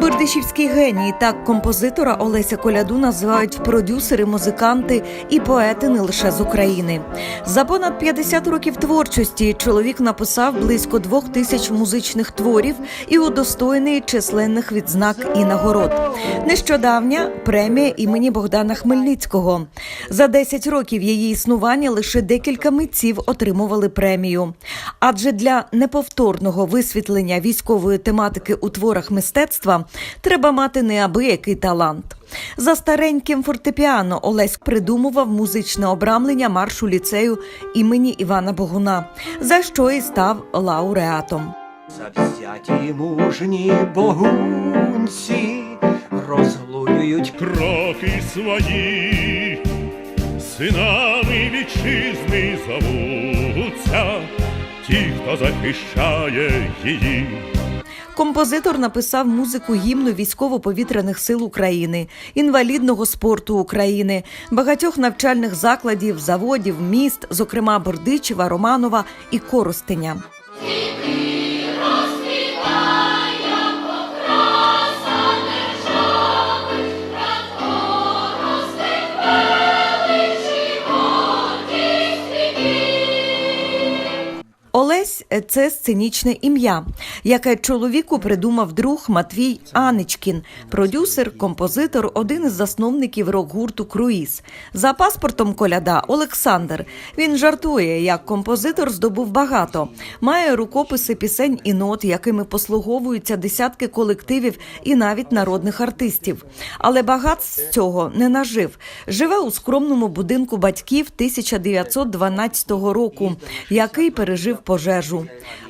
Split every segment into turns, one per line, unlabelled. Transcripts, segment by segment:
Бердичівський геній так композитора Олеся Коляду називають продюсери, музиканти і поети не лише з України. За понад 50 років творчості чоловік написав близько двох тисяч музичних творів і удостоєний численних відзнак і нагород. Нещодавня премія імені Богдана Хмельницького. За 10 років її існування лише декілька митців отримували премію. Адже для неповторного висвітлення військової тематики у творах мистецтва треба мати неабиякий талант. За стареньким фортепіано Олесь придумував музичне обрамлення маршу ліцею імені Івана Богуна, за що і став лауреатом.
Завзяті мужні богунці розглулюють
кроки свої, синами вітчизни зовуться, ті, хто захищає її.
Композитор написав музику гімну військово-повітряних сил України, інвалідного спорту України, багатьох навчальних закладів, заводів, міст, зокрема Бордичева, Романова і Коростеня. Це сценічне ім'я, яке чоловіку придумав друг Матвій Аничкін, продюсер, композитор, один із засновників рок-гурту Круїз. За паспортом коляда Олександр. Він жартує, як композитор здобув багато. Має рукописи пісень і нот, якими послуговуються десятки колективів і навіть народних артистів. Але багатств з цього не нажив. Живе у скромному будинку батьків 1912 року, який пережив пожежу.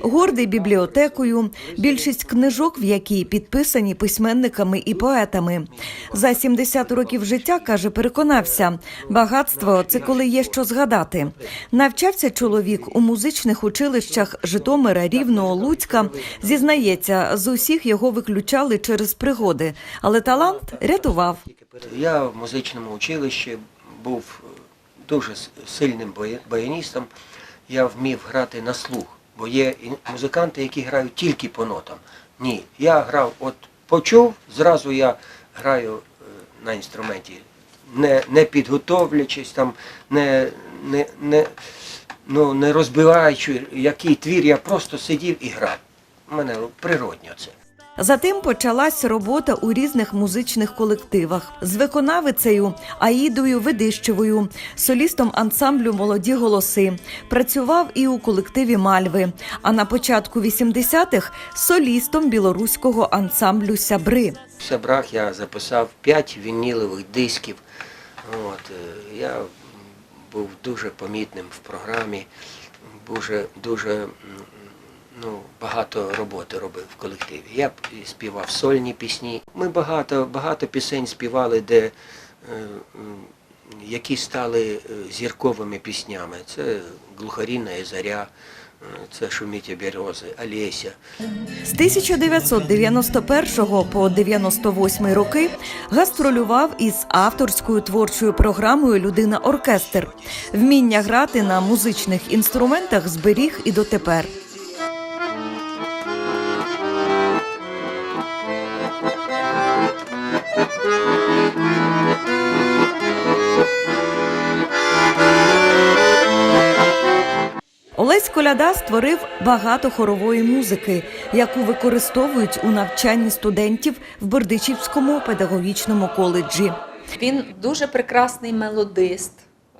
Гордий бібліотекою, більшість книжок, в якій підписані письменниками і поетами. За 70 років життя каже, переконався, багатство це коли є що згадати. Навчався чоловік у музичних училищах Житомира, Рівного, Луцька. Зізнається, з усіх його виключали через пригоди, але талант рятував.
Я в музичному училищі був дуже сильним баяністом. Я вмів грати на слух, бо є музиканти, які грають тільки по нотам. Ні, я грав, от почув, зразу я граю е, на інструменті, не, не підготовлячись, там, не, не, не, ну, не розбиваючи який твір, я просто сидів і грав. У мене природньо це.
Затим почалась робота у різних музичних колективах з виконавицею Аїдою Ведищевою, солістом ансамблю Молоді голоси. Працював і у колективі Мальви. А на початку 80-х солістом білоруського ансамблю Сябри.
В Сябрах я записав 5 вінілових дисків. От, е, я був дуже помітним в програмі, дуже, дуже ну, багато роботи робив в колективі. Я співав сольні пісні. Ми багато, багато пісень співали, де, е, які стали е, зірковими піснями. Це Глухаріна і Заря, е, це Шумітя Берези, Олеся.
З 1991 по 98 роки гастролював із авторською творчою програмою Людина оркестр. Вміння грати на музичних інструментах зберіг і дотепер. Олесь Коляда створив багато хорової музики, яку використовують у навчанні студентів в Бердичівському педагогічному коледжі.
Він дуже прекрасний мелодист.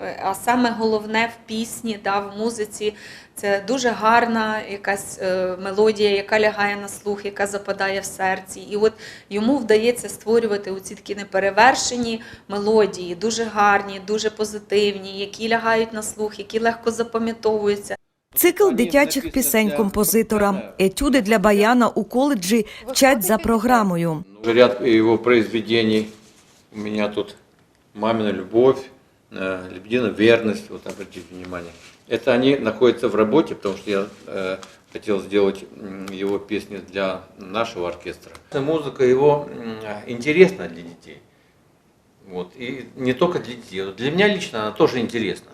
Е, А саме головне в пісні, да, в музиці це дуже гарна якась е, мелодія, яка лягає на слух, яка западає в серці. І от йому вдається створювати оці такі неперевершені мелодії, дуже гарні, дуже позитивні, які лягають на слух, які легко запам'ятовуються.
Цикл дитячих пісень композитора, етюди для баяна у коледжі вчать за програмою.
Ряд его произведений. У меня тут «Мамина любовь», э, «Лебединая верность», вот обратите внимание. Это они находятся в работе, потому что я э, хотел сделать м, его песни для нашего оркестра. Музыка его м, интересна для детей. Вот. И не только для детей. Вот Для меня лично она тоже интересна.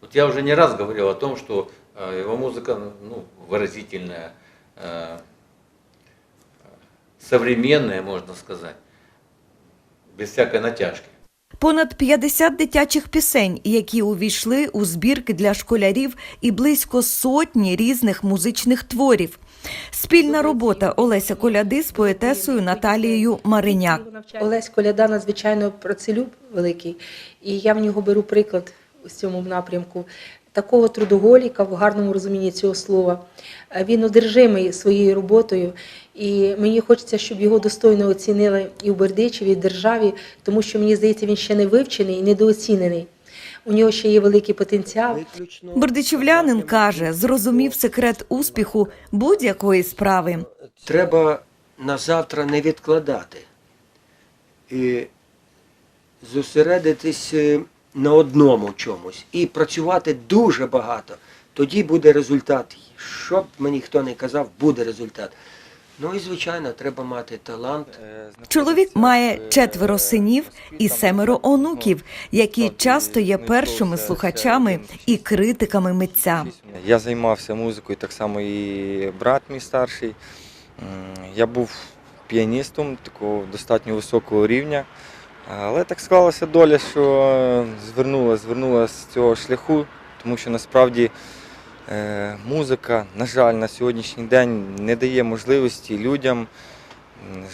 Вот я уже не раз говорил о том, что э, его музыка ну, выразительная, э, современное, можно сказать, без всякой натяжки.
Понад 50 дитячих пісень, які увійшли у збірки для школярів, і близько сотні різних музичних творів. Спільна робота Олеся Коляди з поетесою Наталією Мариняк.
Олесь Коляда надзвичайно працелюб великий, і я в нього беру приклад у цьому напрямку. Такого трудоголіка в гарному розумінні цього слова. Е, Він одержимий своєю роботою, і мені хочеться, щоб його достойно оцінили і в Бердичеві, і в державі, тому що мені здається, він ще не вивчений і недооцінений. У нього ще є великий потенціал.
Бердичівлянин каже, зрозумів секрет успіху будь-якої справи.
Треба на завтра не відкладати і зосередитись е, на одному чомусь і працювати дуже багато. Тоді буде результат. Що б мені хто не казав, буде результат. Ну і звичайно, треба мати талант.
Чоловік має четверо синів і семеро онуків, які часто є першими слухачами і критиками митця.
Я займався музикою, так само і брат мій старший. Я був піаністом такого достатньо високого рівня. Але так склалася доля, що звернула, звернула з цього шляху, тому що насправді е, музика, на жаль, на сьогоднішній день не дає можливості людям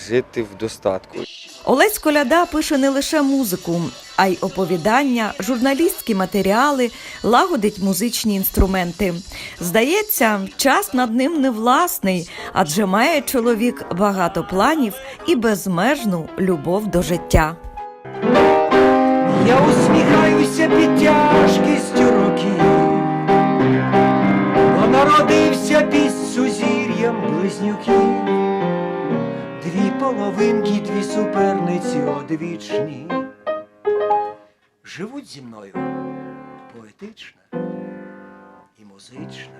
жити в достатку.
Олесь Коляда пише не лише музику, а й оповідання, журналістські матеріали, лагодить музичні інструменти. Здається, час над ним не власний, адже має чоловік багато планів і безмежну любов до життя.
Я усміхаюся під тяжкістю років, бо народився під сузір'ям близнюків, дві половинки, дві суперниці одвічні, живуть зі мною поетична і музична.